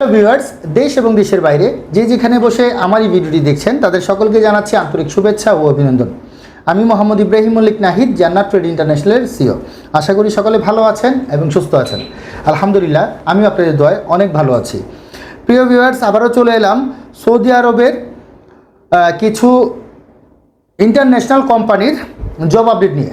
Viewers দেশ এবং দেশের বাইরে, যে যেখানে বসে আমার এই ভিডিওটি দেখছেন, তাদের সকলকে জানাচ্ছি আন্তরিক শুভেচ্ছা ও অভিনন্দন। আমি মোহাম্মদ ইব্রাহিম মল্লিক নাহিদ, জান্নাত ট্রেড ইন্টারন্যাশনালের সিও আশা করি সকলে ভালো আছেন এবং সুস্থ আছেন। আলহামদুলিল্লাহ, আমি আপনাদের দোয়ায় অনেক ভালো আছি। প্রিয় ভিউয়ার্স আবারও চলে এলাম সৌদি আরবের কিছু ইন্টারন্যাশনাল কোম্পানির জব আপডেট নিয়ে।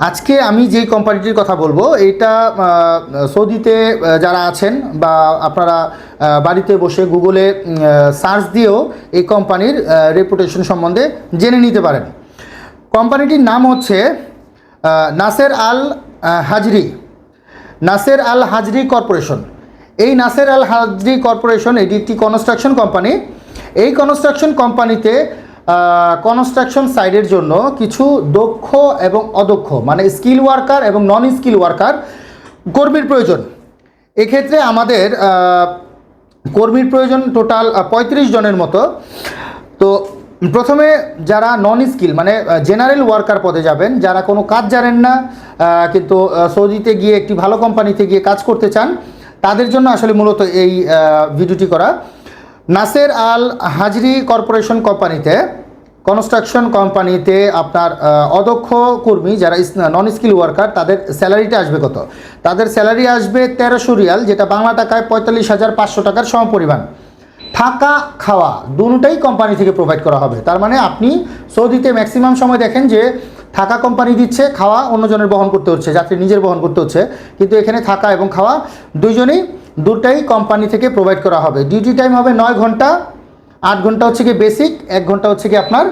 আজকে আমি যেই কোম্পানিটির কথা বলব, এটা সৌদিতে যারা আছেন বা আপনারা বাড়িতে বসে গুগলে সার্চ দিয়েও এই কোম্পানির রেপুটেশন সম্বন্ধে জেনে নিতে পারেন। কোম্পানিটির নাম হচ্ছে Nasser Al Hajri. Nasser Al Hajri corporation. এই নাসের আল হাজরি কর্পোরেশন, এটি একটি কনস্ট্রাকশন কোম্পানি এই কনস্ট্রাকশন কোম্পানিতে কনস্ট্রাকশন সাইডের জন্য কিছু দক্ষ এবং অদক্ষ মানে স্কিল ওয়ার্কার এবং নন স্কিল ওয়ার্কার কর্মীর প্রয়োজন। এক্ষেত্রে আমাদের কর্মীর প্রয়োজন টোটাল পঁয়ত্রিশ জনের মতো। তো প্রথমে যারা নন স্কিল মানে জেনারেল ওয়ার্কার পদে যাবেন, যারা কোনো কাজ জানেন না কিন্তু সৌদিতে গিয়ে একটি ভালো কোম্পানিতে গিয়ে কাজ করতে চান, তাদের জন্য আসলে মূলত এই ভিডিওটি করা। নাসের আল হাজরি কর্পোরেশন কোম্পানিতে, কনস্ট্রাকশন কোম্পানিতে আপনার অদক্ষ কর্মী যারা নন স্কিল ওয়ার্কার তাদের স্যালারিটা আসবে কত? তাদের স্যালারি আসবে তেরোশো রিয়াল, যেটা বাংলা টাকায় পঁয়তাল্লিশ হাজার পাঁচশো টাকার সমপরিমাণ। থাকা, খাওয়া, দুটোই কোম্পানি থেকে প্রোভাইড করা হবে। তার মানে আপনি সৌদিতে ম্যাক্সিমাম সময় দেখেন যে থাকা কোম্পানি দিচ্ছে, খাওয়া অন্যজনের বহন করতে হচ্ছে, যাত্রী নিজের বহন করতে হচ্ছে। কিন্তু এখানে থাকা এবং খাওয়া দুজনেই দুটাই কোম্পানি থেকে প্রোভাইড করা হবে। ডিউটি টাইম হবে নয় ঘণ্টা, আট ঘণ্টা হচ্ছে কি বেসিক এক ঘণ্টা হচ্ছে কি আপনার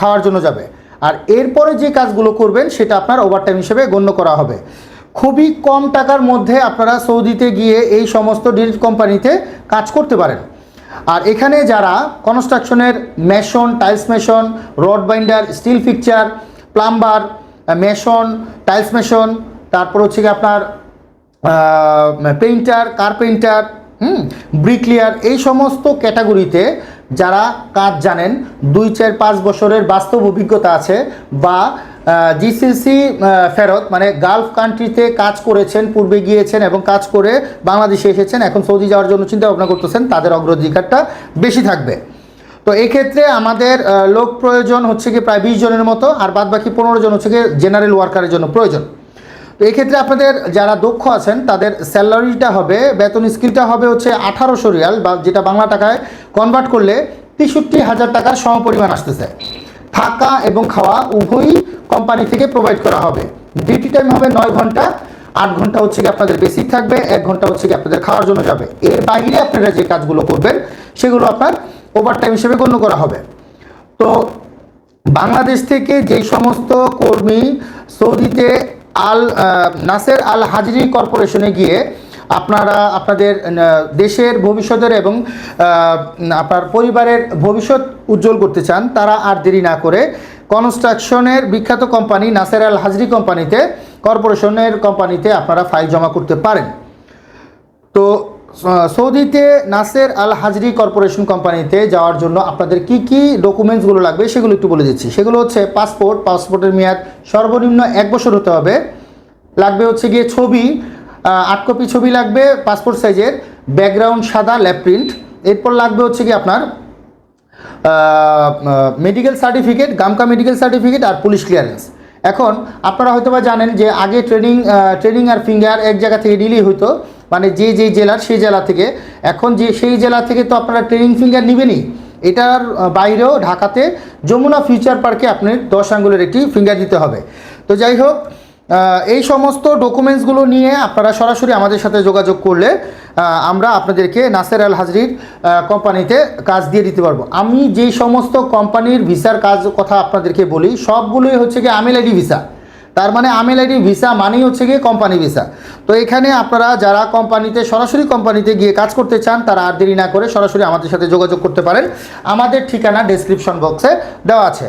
খাওয়ার জন্য যাবে। আর এরপরে যে কাজগুলো করবেন, সেটা আপনার ওভারটাইম হিসেবে গণ্য করা হবে। খুবই কম টাকার মধ্যে আপনারা সৌদিতে গিয়ে এই সমস্ত ডিরেক্ট কোম্পানিতে কাজ করতে পারেন। আর এখানে যারা কনস্ট্রাকশনের mason, tiles mason, rod binder, steel fixture, plumber, mason, tiles mason, তারপর হচ্ছে কি আপনার পেইন্টার কার্পেন্টার হুম, ব্রিকলিয়ার, এই সমস্ত ক্যাটাগরিতে যারা কাজ জানেন, দুই, চার, পাঁচ বছরের বাস্তব অভিজ্ঞতা আছে বা জিসিসি ফেরত মানে গালফ কান্ট্রিতে কাজ করেছেন, পূর্বে গিয়েছেন এবং কাজ করে বাংলাদেশে এসেছেন, এখন সৌদি যাওয়ার জন্য চিন্তা ভাবনা করতেছেন, তাদের অগ্রাধিকারটা বেশি থাকবে। তো এক্ষেত্রে আমাদের লোক প্রয়োজন হচ্ছে কি প্রায় বিশ জনের মতো, আর বাদ বাকি পনেরো জন হচ্ছে কি জেনারেল ওয়ার্কারের জন্য প্রয়োজন। তো এক্ষেত্রে আপনাদের যারা দক্ষ আছেন, তাদের স্যালারিটা হবে, বেতন স্কিলটা হবে হচ্ছে আঠারোশো রিয়াল, বা যেটা বাংলা টাকায় কনভার্ট করলে তেষট্টি হাজার টাকার সমপরিমাণ আসতেছে। থাকা এবং খাওয়া উভয়ই কোম্পানি থেকে প্রোভাইড করা হবে। ডিউটি টাইম হবে নয় ঘণ্টা, আট ঘণ্টা হচ্ছে কি আপনাদের বেসিক থাকবে, এক ঘণ্টা হচ্ছে কি আপনাদের খাওয়ার জন্য যাবে। এর বাইরে আপনারা যে কাজগুলো করবেন, সেগুলো আপনার ওভার টাইম হিসেবে গণ্য করা হবে। তো বাংলাদেশ থেকে যেই সমস্ত কর্মী সৌদিতে আল নাসের আল হাজরি কর্পোরেশনে গিয়ে আপনারা আপনাদের দেশের ভবিষ্যতের এবং আপনার পরিবারের ভবিষ্যৎ উজ্জ্বল করতে চান, তারা আর দেরি না করে কনস্ট্রাকশনের বিখ্যাত কোম্পানি নাসের আল হাজরি কোম্পানিতে, কর্পোরেশনের কোম্পানিতে আপনারা ফাইল জমা করতে পারেন। তো সৌদিতে নাসের আল হাজরি কর্পোরেশন কোম্পানিতে যাওয়ার জন্য আপনাদের কি কি ডকুমেন্টসগুলো লাগবে, সেগুলো একটু বলে দিচ্ছি। সেগুলো হচ্ছে পাসপোর্ট, পাসপোর্টের মেয়াদ সর্বনিম্ন এক বছর হতে হবে। লাগবে হচ্ছে গিয়ে ছবি আট কপি ছবি লাগবে পাসপোর্ট সাইজের ব্যাকগ্রাউন্ড সাদা ল্যাব প্রিন্ট এরপর লাগবে হচ্ছে কি আপনার মেডিকেল সার্টিফিকেট গামকা মেডিকেল সার্টিফিকেট আর পুলিশ ক্লিয়ারেন্স এখন আপনারা হয়তো বা জানেন যে আগে ট্রেনিং ট্রেনিং আর ফিঙ্গার এক জায়গা থেকে ডিলি হতো মানে যে যে জেলার সেই জেলা থেকে। এখন যে সেই জেলা থেকে তো আপনারা ট্রেনিং ফিঙ্গার নেবেনই। এটার বাইরেও ঢাকাতে যমুনা ফিউচার পার্কে আপনি দশ আঙ্গুলের একটি ফিঙ্গার দিতে হবে। তো যাই হোক এই সমস্ত ডকুমেন্টসগুলো নিয়ে আপনারা সরাসরি আমাদের সাথে যোগাযোগ করলে আমরা আপনাদেরকে নাসের আল হাজরির কোম্পানিতে কাজ দিয়ে দিতে পারব। আমি যেই সমস্ত কোম্পানির ভিসার কাজ কথা আপনাদেরকে বলি, সবগুলোই হচ্ছে কি আমিল আইডি ভিসা তার মানে আমেল আইডি ভিসা মানেই হচ্ছে গিয়ে কোম্পানি ভিসা তো এখানে আপনারা যারা কোম্পানিতে সরাসরি কোম্পানিতে গিয়ে কাজ করতে চান, তারা আর দেরি না করে সরাসরি আমাদের সাথে যোগাযোগ করতে পারেন। আমাদের ঠিকানা ডেসক্রিপশন বক্সে দেওয়া আছে।